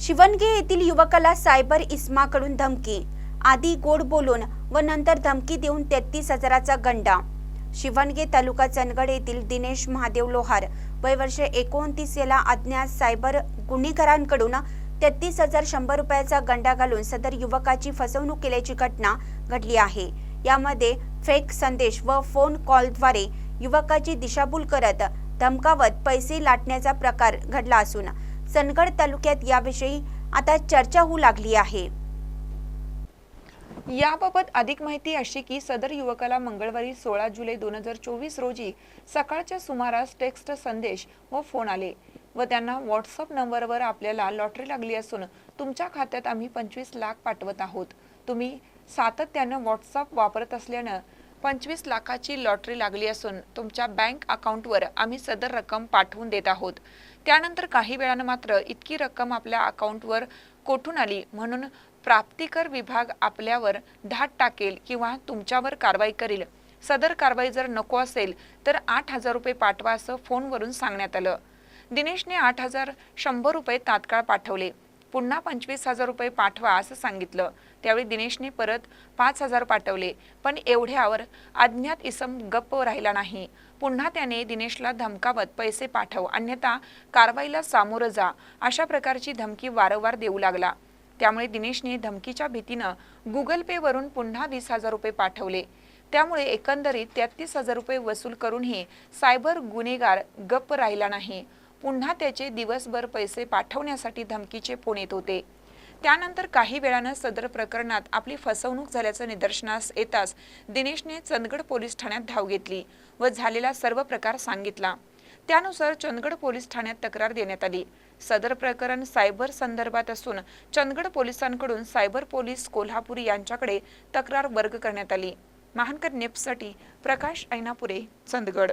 शिवणगे येथील युवकाला सायबर इस्माकडून धमकी. आधी गोड बोलून व नंतर धमकी देऊन तेहतीस हजाराचा गंडा. शिवणगे तालुका चंदगड येथील दिनेश महादेव लोहार वय वर्ष एकोणतीस याला अज्ञात सायबर गुन्हेगारांकडून तेहतीस हजार शंभर रुपयाचा गंडा घालून सदर युवकाची फसवणूक केल्याची घटना घडली आहे. यामध्ये फेक संदेश व फोन कॉलद्वारे युवकाची दिशाभूल करत धमकावत पैसे लाटण्याचा प्रकार घडला असून चंदगड तालुक्यात याविषयी आता चर्चा होऊ लागली आहे. याबाबत अधिक माहिती अशी की सदर युवकाला मंगळवारी सोळा जुलै दोन हजार चोवीस रोजी सकाळच्या सुमारास टेक्स्ट संदेश व फोन आले व त्यांना व्हॉट्सअप नंबरवर आपल्याला लॉटरी लागली असून तुमच्या खात्यात आम्ही पंचवीस लाख पाठवत आहोत. तुम्ही सातत्यानं व्हॉट्सअप वापरत असल्यानं पंचवीस लाखाची लॉटरी लागली असून तुमच्या बँक अकाउंटवर आम्ही सदर रक्कम पाठवून देत आहोत. त्यानंतर काही वेळानं मात्र इतकी रक्कम आपल्या अकाउंटवर कोठून आली म्हणून प्राप्तिकर विभाग आपल्यावर धाट टाकेल किंवा तुमच्यावर कारवाई करेल. सदर कारवाई जर नको असेल तर आठ हजार रुपये पाठवा असं फोनवरून सांगण्यात आलं. दिनेशने आठ हजार शंभर रुपये तात्काळ पाठवले. पुन्हा पंचवीस हजार रुपये पाठवा असं सांगितलं. त्यावेळी दिनेशने परत पाच हजार पाठवले. पण एवढ्यावर अज्ञात इसम गप्प राहिला नाही. पुन्हा त्याने दिनेशला धमकावत पैसे पाठव. अन्यथा कारवाईला सामोरं जा. अशा प्रकारची धमकी वारंवार देऊ लागला. त्यामुळे दिनेशने धमकीच्या भीतीनं गुगल पे वरून पुन्हा वीस हजार रुपये पाठवले. त्यामुळे एकंदरीत तेहतीस हजार रुपये वसूल करूनही सायबर गुन्हेगार गप्प राहिला नाही. पुन्हा त्याचे दिवसभर पैसे पाठवण्यासाठी धमकीचे फोन येत होते. त्यानंतर काही वेळानं सदर प्रकरणात आपली फसवणूक झाल्याचं निदर्शनास येताच दिनेशने चंदगड पोलीस ठाण्यात धाव घेतली व झालेला सर्व प्रकार सांगितला. त्यानुसार चंदगड पोलीस ठाण्यात तक्रार देण्यात आली. सदर प्रकरण सायबर संदर्भात असून चंदगड पोलिसांकडून सायबर पोलीस कोल्हापुरी यांच्याकडे तक्रार वर्ग करण्यात आली. महानकर नेपसाठी प्रकाश ऐनापुरे चंदगड.